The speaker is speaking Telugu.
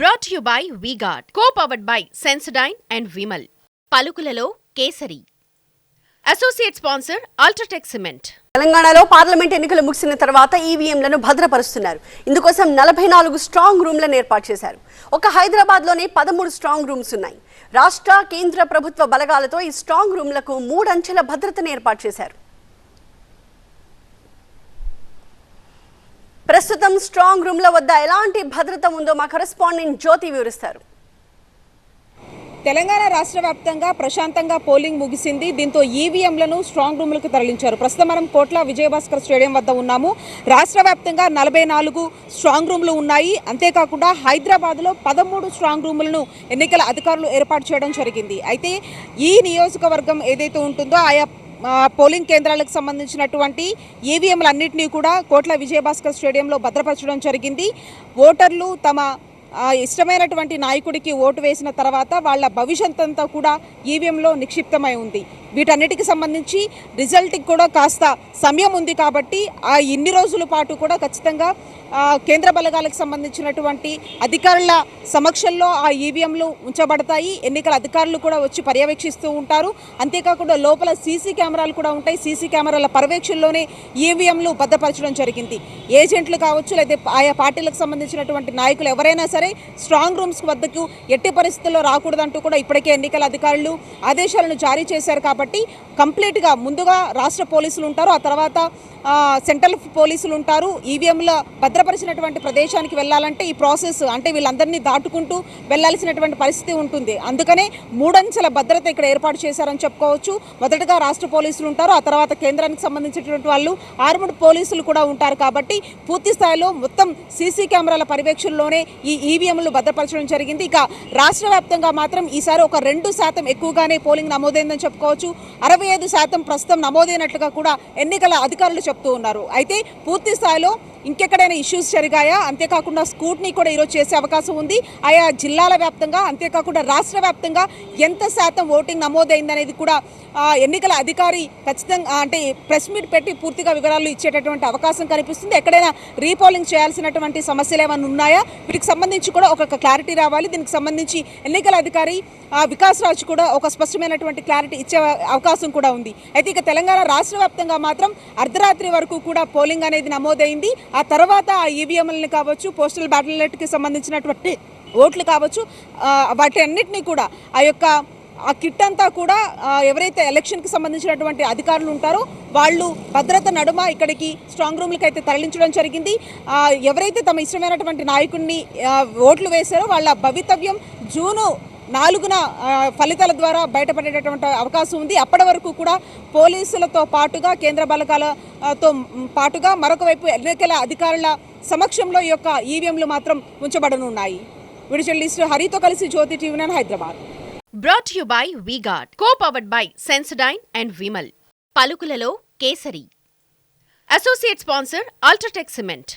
Brought you by V Guard co powered by Sensodyne and Vimal పలుకులలో Kesari. Associate sponsor UltraTech cement తెలంగాణలో పార్లమెంట్ ఎన్నికలు ముగిసిన తర్వాత ఈవీఎంలను భద్రపరుస్తున్నారు. ఇందుకోసం నలభై నాలుగు స్ట్రాంగ్ రూమ్లను ఏర్పాటు చేశారు. ఒక హైదరాబాద్లోనే పదమూడు స్ట్రాంగ్ రూమ్స్ ఉన్నాయి. రాష్ట్ర కేంద్ర ప్రభుత్వ బలగాలతో ఈ స్ట్రాంగ్ రూమ్లకు మూడంచెల భద్రతను ఏర్పాటు చేశారు. ప్రస్తుతం స్ట్రాంగ్ రూమ్ల వద్ద ఎలాంటి భద్రత ఉందో మా కరెస్పాండెంట్ జ్యోతి వివరిస్తారు. తెలంగాణ రాష్ట్ర వ్యాప్తంగా ప్రశాంతంగా పోలింగ్ ముగిసింది. దీంతో ఈవీఎంలను స్ట్రాంగ్ రూమ్లకు తరలించారు. ప్రస్తుతం మనం కోట్ల విజయభాస్కర్ స్టేడియం వద్ద ఉన్నాము. రాష్ట్ర వ్యాప్తంగా నలభై నాలుగు స్ట్రాంగ్ రూమ్లు ఉన్నాయి. అంతేకాకుండా హైదరాబాద్లో పదమూడు స్ట్రాంగ్ రూములను ఎన్నికల అధికారులు ఏర్పాటు చేయడం జరిగింది. అయితే ఈ నియోజకవర్గం ఏదైతే ఉంటుందో ఆయా పోలింగ్ కేంద్రాలకు సంబంధించినటువంటి ఈవీఎంలన్నింటినీ కూడా కోట్ల విజయభాస్కర్ స్టేడియంలో భద్రపరచడం జరిగింది. ఓటర్లు తమ ఇష్టమైనటువంటి నాయకుడికి ఓటు వేసిన తర్వాత వాళ్ళ భవిష్యత్ అంతా కూడా ఈవీఎంలో నిక్షిప్తమై ఉంది. వీటన్నిటికి సంబంధించి రిజల్ట్కి కూడా కాస్త సమయం ఉంది కాబట్టి ఆ ఇన్ని రోజుల పాటు కూడా ఖచ్చితంగా కేంద్ర బలగాలకు సంబంధించినటువంటి అధికారుల సమక్షంలో ఆ ఈవీఎంలు ఉంచబడతాయి. ఎన్నికల అధికారులు కూడా వచ్చి పర్యవేక్షిస్తూ ఉంటారు. అంతేకాకుండా లోపల సీసీ కెమెరాలు కూడా ఉంటాయి. సీసీ కెమెరాల పర్యవేక్షణలోనే ఈవీఎంలు భద్రపరచడం జరిగింది. ఏజెంట్లు కావచ్చు లేదా ఆయా పార్టీలకు సంబంధించినటువంటి నాయకులు ఎవరైనా సరే స్ట్రాంగ్ రూమ్స్ వద్దకు ఎట్టి పరిస్థితుల్లో రాకూడదంటూ కూడా ఇప్పటికే ఎన్నికల అధికారులు ఆదేశాలను జారీ చేశారు కాబట్టి కాబట్టి కంప్లీట్గా ముందుగా రాష్ట్ర పోలీసులు ఉంటారు ఆ తర్వాత సెంట్రల్ పోలీసులు ఉంటారు. ఈవీఎంల భద్రపరిచినటువంటి ప్రదేశానికి వెళ్ళాలంటే ఈ ప్రాసెస్ అంటే వీళ్ళందరినీ దాటుకుంటూ వెళ్ళాల్సినటువంటి పరిస్థితి ఉంటుంది. అందుకనే మూడంచెల భద్రత ఇక్కడ ఏర్పాటు చేశారని చెప్పుకోవచ్చు. మొదటగా రాష్ట్ర పోలీసులు ఉంటారు ఆ తర్వాత కేంద్రానికి సంబంధించినటువంటి వాళ్ళు ఆర్మడ్ పోలీసులు కూడా ఉంటారు కాబట్టి పూర్తి స్థాయిలో మొత్తం సీసీ కెమెరాల పర్యవేక్షణలోనే ఈ ఈవీఎంలు భద్రపరచడం జరిగింది. ఇక రాష్ట్ర వ్యాప్తంగా మాత్రం ఈసారి ఒక రెండు శాతం ఎక్కువగానే పోలింగ్ నమోదైందని చెప్పుకోవచ్చు. అరవై ఐదు శాతం ప్రస్తుతం నమోదైనట్లుగా కూడా ఎన్నికల అధికారులు చెప్తూ ఉన్నారు. అయితే పూర్తి స్థాయిలో ఇంకెక్కడైనా ఇష్యూస్ జరిగాయా? అంతేకాకుండా స్కూట్నీ కూడా ఈరోజు చేసే అవకాశం ఉంది. ఆయా జిల్లాల వ్యాప్తంగా అంతేకాకుండా రాష్ట్ర వ్యాప్తంగా ఎంత శాతం ఓటింగ్ నమోదైందనేది కూడా ఎన్నికల అధికారి ఖచ్చితంగా అంటే ప్రెస్ మీట్ పెట్టి పూర్తిగా వివరాలు ఇచ్చేటటువంటి అవకాశం కనిపిస్తుంది. ఎక్కడైనా రీపోలింగ్ చేయాల్సినటువంటి సమస్యలు ఏమైనా ఉన్నాయా? వీటికి సంబంధించి కూడా ఒక క్లారిటీ రావాలి. దీనికి సంబంధించి ఎన్నికల అధికారి వికాస్ రాజ్ కూడా ఒక స్పష్టమైనటువంటి క్లారిటీ ఇచ్చే అవకాశం కూడా ఉంది. అయితే ఇక తెలంగాణ రాష్ట్ర వ్యాప్తంగా మాత్రం అర్ధరాత్రి వరకు కూడా పోలింగ్ అనేది నమోదైంది. ఆ తర్వాత ఆ ఈవీఎంలను కావచ్చు పోస్టల్ బ్యాలెట్కి సంబంధించినటువంటి ఓట్లు కావచ్చు వాటి అన్నిటినీ కూడా ఆ యొక్క ఆ కిట్ అంతా కూడా ఎవరైతే ఎలక్షన్కి సంబంధించినటువంటి అధికారులు ఉంటారో వాళ్ళు భద్రత నడుమ ఇక్కడికి స్ట్రాంగ్ రూమ్లకి అయితే తరలించడం జరిగింది. ఎవరైతే తమ ఇష్టమైనటువంటి నాయకుడిని ఓట్లు వేశారో వాళ్ళ భవితవ్యం జూను నాలుగున ఫలితాల ద్వారా బయటపడేటటువంటి అవకాశం ఉంది. అప్పటి వరకు కూడా పోలీసులతో పాటుగా కేంద్ర బలగాలతో పాటుగా మరొక వైపు ఎన్నికల అధికారుల సమక్షంలో ఈ యొక్క ఈవీఎంలు మాత్రం ఉంచబడనున్నాయి. వీడియో హరితో కలిసి Jyothi TV nine Hyderabad. Brought you by V Guard co powered by Sensodyne and Vimal పలుకులలో Kesari. Associate sponsor UltraTech cement